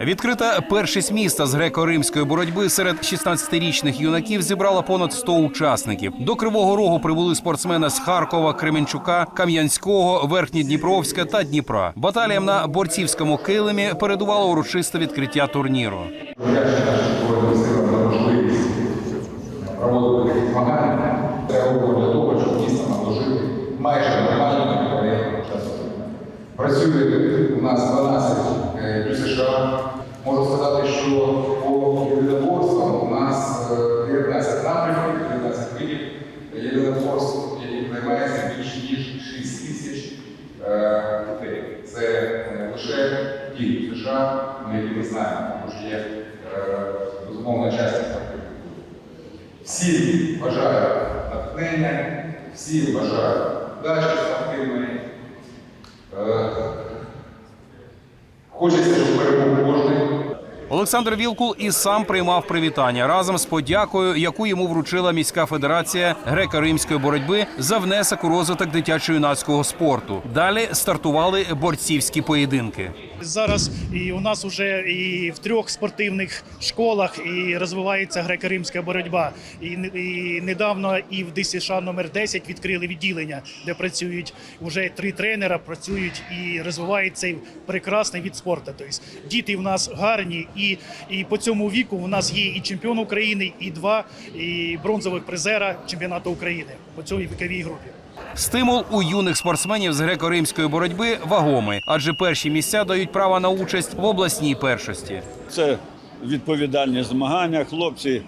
Відкрита першість міста з греко-римської боротьби серед 16-річних юнаків зібрала понад 100 учасників. До Кривого Рогу прибули спортсмени з Харкова, Кременчука, Кам'янського, Верхнєдніпровська та Дніпра. Баталіям на борцівському килимі передувало урочисте відкриття турніру. Проводити змагання. Для того, щоб дійсно наложити майже часу. Працює у нас 12 е, США. Можу сказати, що по єдиноборствам у нас е, 19 напрямків, 19 видів єдиноборств, яких займається більше ніж 6 тисяч е, дітей. Це е, лише ті США, які ми знаємо, тому що є е, безумовна частина. Всі бажають натхнення, всі бажають вдачі Олександр Вілкул і сам приймав привітання разом з подякою, яку йому вручила міська федерація греко-римської боротьби за внесок у розвиток дитячо-юнацького спорту. Далі стартували борцівські поєдинки. Зараз і у нас вже і в трьох спортивних школах і розвивається греко-римська боротьба. І, і недавно і в ДСШ номер 10 відкрили відділення, де працюють вже три тренера, працюють і розвивають цей прекрасний від спорту. Тобто діти в нас гарні, і, і по цьому віку у нас є і чемпіон України, і два і бронзових призера чемпіонату України по цій віковій групі. Стимул у юних спортсменів з греко-римської боротьби вагомий, адже перші місця дають право на участь в обласній першості. Це відповідальні змагання. Хлопці е,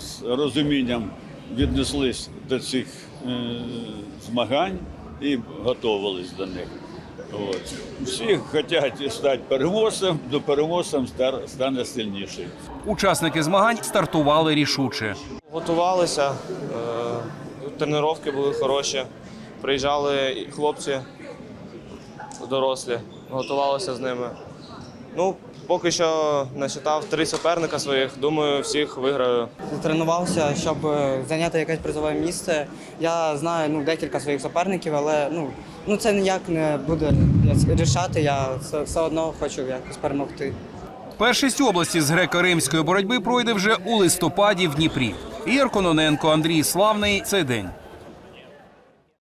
з розумінням віднеслись до цих е, змагань і готувалися до них. От. Всі хочуть стати переможцем, до переможцем стар- стане сильніший. Учасники змагань стартували рішуче. Готувалися, тренування були хороші. Приїжджали хлопці дорослі, готувалися з ними. Ну, поки що насчитав три суперника своїх. Думаю, всіх виграю. тренувався, щоб е, зайняти якесь призове місце. Я знаю ну, декілька своїх суперників, але ну, ну, це ніяк не буде рішати. Я все, все одно хочу якось перемогти. Першість області з греко-римської боротьби пройде вже у листопаді в Дніпрі. Ігор Кононенко, Андрій Славний. Цей день.